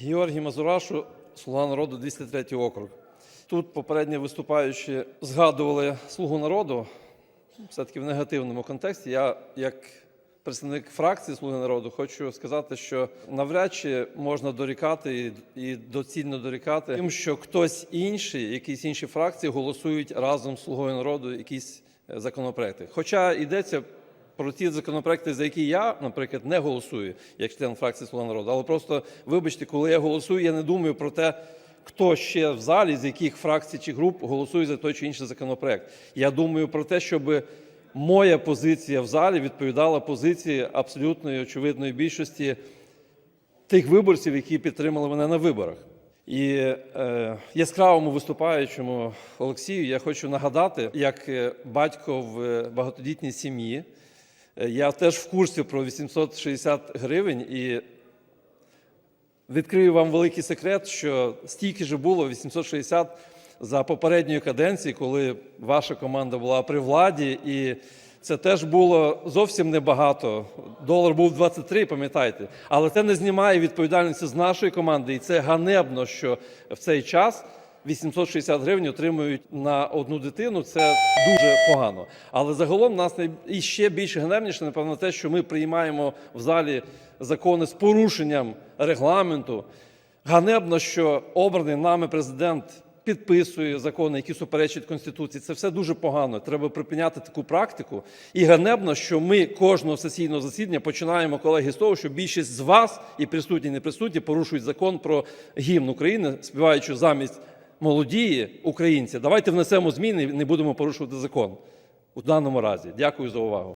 Георгій Мазурашу, Слуга народу, 203 округ. Тут попередні виступаючі згадували Слугу народу, все-таки в негативному контексті. Я, як представник фракції Слуги народу, хочу сказати, що навряд чи можна дорікати і, доцільно дорікати тим, що хтось інший, якісь інші фракції голосують разом з Слугою народу якісь е, законопроекти. Хоча йдеться про ті законопроекти, за які я, наприклад, не голосую як член фракції Слуга народу. Але просто вибачте, коли я голосую, я не думаю про те, хто ще в залі, з яких фракцій чи груп голосує за той чи інший законопроект. Я думаю про те, щоб моя позиція в залі відповідала позиції абсолютної очевидної більшості тих виборців, які підтримали мене на виборах. І е, яскравому виступаючому Олексію я хочу нагадати, як е, батько в багатодітній сім'ї, я теж в курсі про 860 гривень і відкрию вам великий секрет, що стільки ж було 860 за попередньої каденції, коли ваша команда була при владі, і це теж було зовсім небагато. Долар був 23, пам'ятаєте. Але це не знімає відповідальності з нашої команди, і це ганебно, що в цей час 860 гривень отримують на одну дитину. Це дуже погано. Але загалом нас най- і ще більше ганебніше, напевно, те, що ми приймаємо в залі закони з порушенням регламенту. Ганебно, що обраний нами президент підписує закони, які суперечать Конституції. Це все дуже погано. Треба припиняти таку практику. І ганебно, що ми кожного сесійного засідання починаємо, колеги, з того, що більшість з вас, і присутні, і не присутні, порушують закон про гімн України, співаючи замість молодії українці. Давайте внесемо зміни і не будемо порушувати закон у даному разі. Дякую за увагу.